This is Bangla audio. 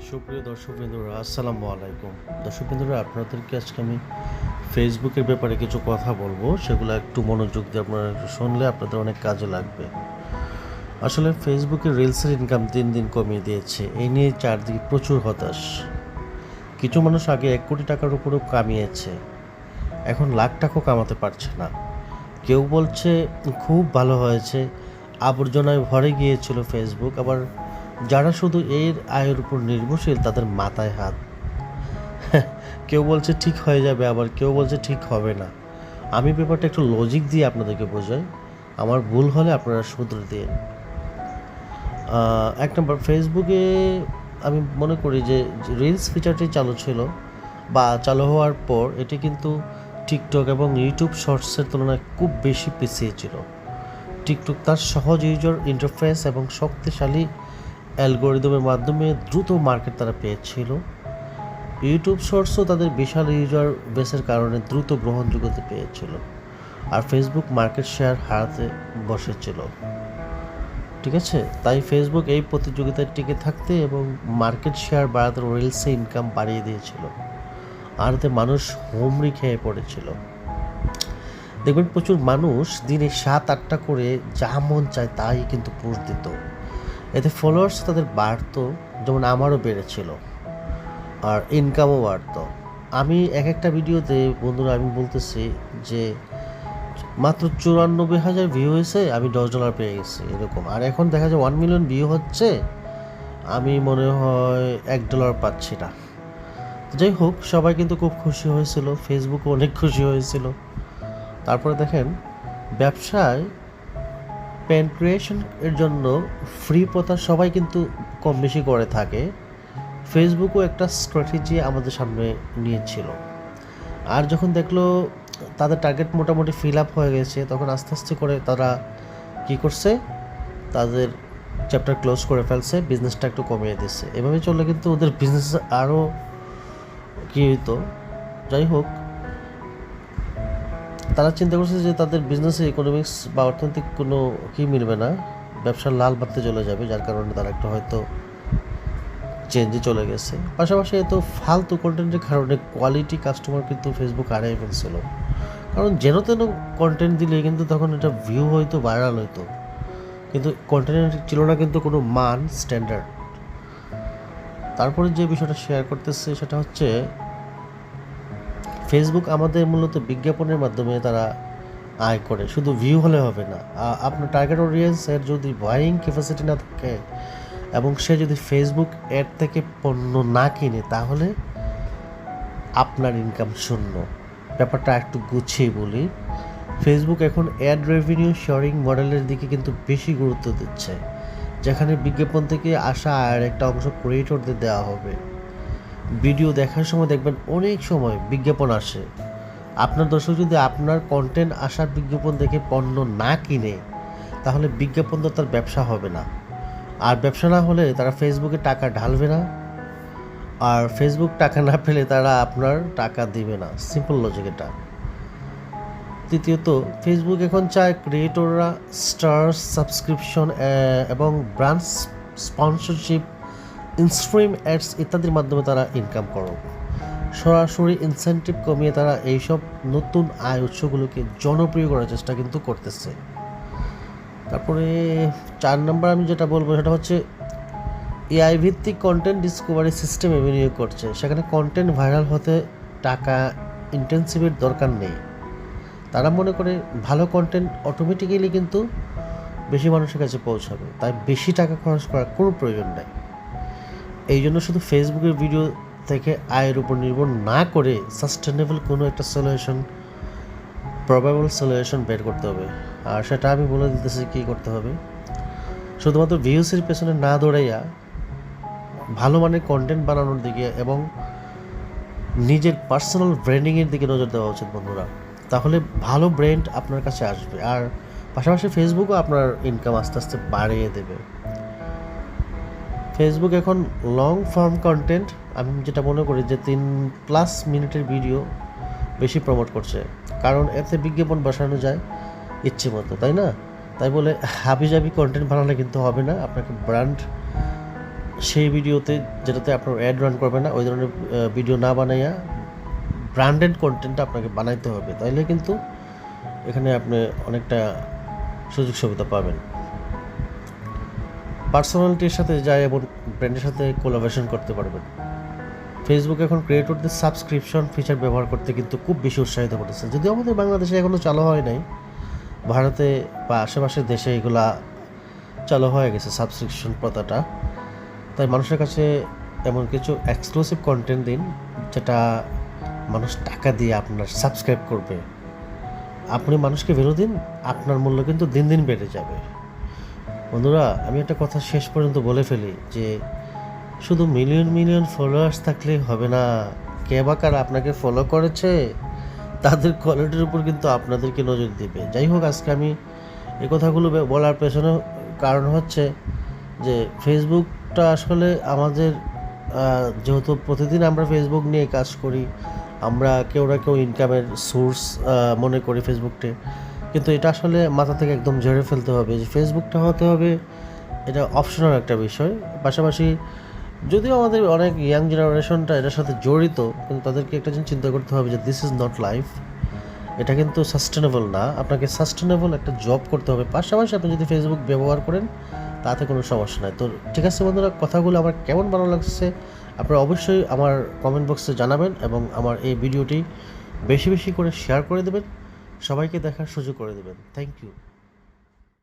সুপ্রিয় দর্শক বন্ধুরা আসসালামু আলাইকুম। দর্শক বন্ধুরা আপনাদেরকে আজকে আমি ফেসবুকের ব্যাপারে কিছু কথা বলব। সেগুলো একটু মনোযোগ দিয়ে আপনারা শুনলে আপনাদের অনেক কাজে লাগবে। আসলে ফেসবুকে রিলসের ইনকাম দিন দিন কমিয়ে দিয়েছে। এই নিয়ে চারদিকে প্রচুর হতাশ। কিছু মানুষ আগে এক কোটি টাকার উপরেও কামিয়েছে। এখন লাখ টাকাও কামাতে পারছে না। কেউ বলছে, খুব ভালো হয়েছে। আবর্জনায় ভরে গিয়েছিল ফেসবুক। আবার যারা শুধু এর আয়ের উপর নির্ভরশীল তাদের মাথায় হাত। কেউ বলছে ঠিক হয়ে যাবে আবার কেউ বলছে ঠিক হবে না। আমি ব্যাপারটা একটু লজিক দিয়ে আপনাদেরকে বোঝাই। আমার ভুল হলে আপনারা শুধরে আহ, এক নম্বর ফেসবুকে আমি মনে করি যে রিলস ফিচারটি চালু ছিল বা চালু হওয়ার পর এটি কিন্তু টিকটক এবং ইউটিউব শর্টসের তুলনায় খুব বেশি পিছিয়ে ছিল। টিকটক তার সহজ ইউজার ইন্টারফেস এবং শক্তিশালী অ্যালগোরিদমের মাধ্যমে দ্রুত মার্কেট তারা পেয়েছিল। ইউটিউব শর্টসও তাদের বিশাল ইউজার বেসের কারণে দ্রুত গ্রহণযোগ্যতা পেয়েছিল আর ফেসবুক মার্কেট শেয়ার হারাতে বসেছিল। ঠিক আছে? তাই ফেসবুক এই প্রতিযোগিতায় টিকে থাকতে এবং মার্কেট শেয়ার বাড়াতে রিলসে ইনকাম বাড়িয়ে দিয়েছিল। আর এতে মানুষ হোমরি খেয়ে পড়েছিল। দেখবেন প্রচুর মানুষ দিনে সাত আটটা করে যা মন চায় তাই কিন্তু পোস্ট দিত। এতে ফলোয়ার্স তাদের বাড়তো, যেমন আমারও বেড়েছিল, আর ইনকামও বাড়তো। আমি এক একটা ভিডিওতে, বন্ধুরা, আমি বলতেছি যে মাত্র চুরানব্বই হাজার ভিউ হয়েছে, আমি দশ ডলার পেয়ে গেছি, এরকম। আর এখন দেখা যায় ওয়ান মিলিয়ন ভিউ হচ্ছে, আমি মনে হয় এক ডলার পাচ্ছি না। যাই হোক, সবাই কিন্তু খুব খুশি হয়েছিল ফেসবুকও অনেক খুশি হয়েছিল। তারপরে দেখেন, ব্যবসায় পেন ক্রিয়েশন এর জন্য ফ্রি প্রথা সবাই কিন্তু কম বেশি করে থাকে। ফেসবুকও একটা স্ট্র্যাটেজি আমাদের সামনে নিয়েছিল। আর যখন দেখল তাদের টার্গেট মোটামুটি ফিল আপ হয়ে গেছে, তখন আস্তে আস্তে করে তারা কি করছে? তাদের চ্যাপ্টার ক্লোজ করে ফেলছে বিজনেসটা একটু কমিয়ে দিচ্ছে। এভাবে চললে কিন্তু ওদের বিজনেস আরও কী হইতো? যাই হোক তারা চিন্তা করছে যে তাদের বিজনেসে ইকোনমিক্স বা অর্থনৈতিক কোনো কি মিলবে না। ব্যবসার লাল বাড়তে চলে যাবে, যার কারণে তারা একটা হয়তো চেঞ্জে চলে গেছে। পাশাপাশি এত ফালতু কন্টেন্টের কারণে কোয়ালিটি কাস্টমার কিন্তু ফেসবুক হারিয়ে ফেলছিল কারণ যেন তেন কন্টেন্ট দিলে কিন্তু তখন এটা ভিউ হয়তো ভাইরাল হইতো। কিন্তু কন্টেন্ট ছিল না কিন্তু কোনো মান স্ট্যান্ডার্ড তারপরে যে বিষয়টা শেয়ার করতেছে সেটা হচ্ছে ফেসবুক আমাদের মূলত বিজ্ঞাপনের মাধ্যমে তারা আয় করে। শুধু ভিউ হলে হবে না। আপনার টার্গেট অডিয়েন্স এর যদি বাইং ক্যাপাসিটি না থাকে এবং সে যদি ফেসবুক অ্যাড থেকে পণ্য না কিনে, তাহলে আপনার ইনকাম শূন্য। ব্যাপারটা একটু গুছিয়ে বলি। ফেসবুক এখন অ্যাড রেভিনিউ শেয়ারিং মডেলের দিকে কিন্তু বেশি গুরুত্ব দিচ্ছে। যেখানে বিজ্ঞাপন থেকে আসা আয়ের একটা অংশ ক্রিয়েটরদের দেওয়া হবে। ভিডিও দেখার সময় দেখবেন অনেক সময় বিজ্ঞাপন আসে। আপনার দর্শক যদি আপনার কন্টেন্ট আসার বিজ্ঞাপন দেখে পণ্য না কিনে, তাহলে বিজ্ঞাপন তো তার ব্যবসা হবে না। আর ব্যবসা না হলে তারা ফেসবুকে টাকা ঢালবে না। আর ফেসবুক টাকা না পেলে তারা আপনার টাকা দিবে না। সিম্পল লজিক এটা। তৃতীয়ত ফেসবুক এখন চায় ক্রিয়েটররা স্টার সাবস্ক্রিপশন এবং ব্র্যান্ড স্পন্সরশিপ ইনস্ট্রিম অ্যাডস ইত্যাদির মাধ্যমে তারা ইনকাম করুক সরাসরি ইনসেন্টিভ কমিয়ে তারা এইসব নতুন আয় উৎসগুলোকে জনপ্রিয় করার চেষ্টা কিন্তু করতেছে। তারপরে চার নম্বর আমি যেটা বলব সেটা হচ্ছে এআই ভিত্তিক কন্টেন্ট ডিসকভারি সিস্টেমে বিনিয়োগ করছে। সেখানে কন্টেন্ট ভাইরাল হতে টাকা ইন্টেন্সিভের দরকার নেই। তারা মনে করে ভালো কন্টেন্ট অটোমেটিক্যালি কিন্তু বেশি মানুষের কাছে পৌঁছাবে। তাই বেশি টাকা খরচ করার কোনো প্রয়োজন নাই। এই জন্য শুধু ফেসবুকের ভিডিও থেকে আয়ের উপর নির্ভর না করে সাস্টেনেবল কোনো একটা সলিউশন প্রবাবল সলিউশন বের করতে হবে। আর সেটা আমি বলে দিতেছি কী করতে হবে। শুধুমাত্র ভিউসের পেছনে না দৌড়াইয়া ভালো মানের কন্টেন্ট বানানোর দিকে এবং নিজের পার্সোনাল ব্র্যান্ডিংয়ের দিকে নজর দেওয়া উচিত বন্ধুরা। তাহলে ভালো ব্র্যান্ড আপনার কাছে আসবে। আর পাশাপাশি ফেসবুকও আপনার ইনকাম আস্তে আস্তে বাড়িয়ে দেবে। ফেসবুক এখন লং ফর্ম কন্টেন্ট আমি যেটা মনে করি যে তিন প্লাস মিনিটের ভিডিও বেশি প্রমোট করছে। কারণ এতে বিজ্ঞাপন বসানো যায় ইচ্ছে মতো, তাই না? তাই বলে হাবি জাবি কন্টেন্ট বানালে কিন্তু হবে না। আপনাকে ব্র্যান্ড সেই ভিডিওতে যেটাতে আপনার অ্যাড রান করবে না, ওই ধরনের ভিডিও না বানাইয়া ব্র্যান্ডেড কন্টেন্ট আপনাকে বানাইতে হবে। তাইলে কিন্তু এখানে আপনি অনেকটা সুযোগ সুবিধা পাবেন। পার্সোনালিটির সাথে যায় এবং ব্র্যান্ডের সাথে কোলাবোরেশন করতে পারবেন। ফেসবুক এখন ক্রিয়েটরদের সাবস্ক্রিপশন ফিচার ব্যবহার করতে কিন্তু খুব বেশি উৎসাহিত করতেছে। যদিও আমাদের বাংলাদেশে এখনও চালু হয় নাই, ভারতে বা আশেপাশের দেশে এগুলা চালু হয়ে গেছে সাবস্ক্রিপশন প্রথাটা। তাই মানুষের কাছে এমন কিছু এক্সক্লুসিভ কন্টেন্ট দিন, যেটা মানুষ টাকা দিয়ে আপনার সাবস্ক্রাইব করবে। আপনি মানুষকে ভ্যালু দিন, আপনার মূল্য কিন্তু দিন দিন বেড়ে যাবে। বন্ধুরা, আমি একটা কথা শেষ পর্যন্ত বলে ফেলি যে শুধু মিলিয়ন মিলিয়ন ফলোয়ার্স থাকলে হবে না। কে বা কারা আপনাকে ফলো করেছে, তাদের কোয়ালিটির উপর কিন্তু আপনাদেরকে নজর দিবে। যাই হোক, আজকে আমি এই কথাগুলো বলার পেছনে কারণ হচ্ছে যে ফেসবুকটা আসলে আমাদের যেহেতু প্রতিদিন আমরা ফেসবুক নিয়ে কাজ করি, আমরা কেউ না কেউ ইনকামের সোর্স মনে করি ফেসবুককে কিন্তু এটা আসলে মাথা থেকে একদম ঝেড়ে ফেলতে হবে। যে ফেসবুকটা হতে হবে, এটা অপশনাল একটা বিষয়। পাশাপাশি যদিও আমাদের অনেক ইয়াং জেনারেশনটা এটার সাথে জড়িত, কিন্তু তাদেরকে একটা জিনিস চিন্তা করতে হবে যে দিস ইজ নট লাইফ এটা কিন্তু সাস্টেনেবল না। আপনাকে সাস্টেনেবল একটা জব করতে হবে। পাশাপাশি আপনি যদি ফেসবুক ব্যবহার করেন, তাতে কোনো সমস্যা নাই। তো ঠিক আছে বন্ধুরা, কথাগুলো আমার কেমন ভালো লাগছে, আপনারা অবশ্যই আমার কমেন্ট বক্সে জানাবেন এবং আমার এই ভিডিওটি বেশি বেশি করে শেয়ার করে দেবেন। সবাইকে দেখার সুযোগ করে দেবেন। Thank you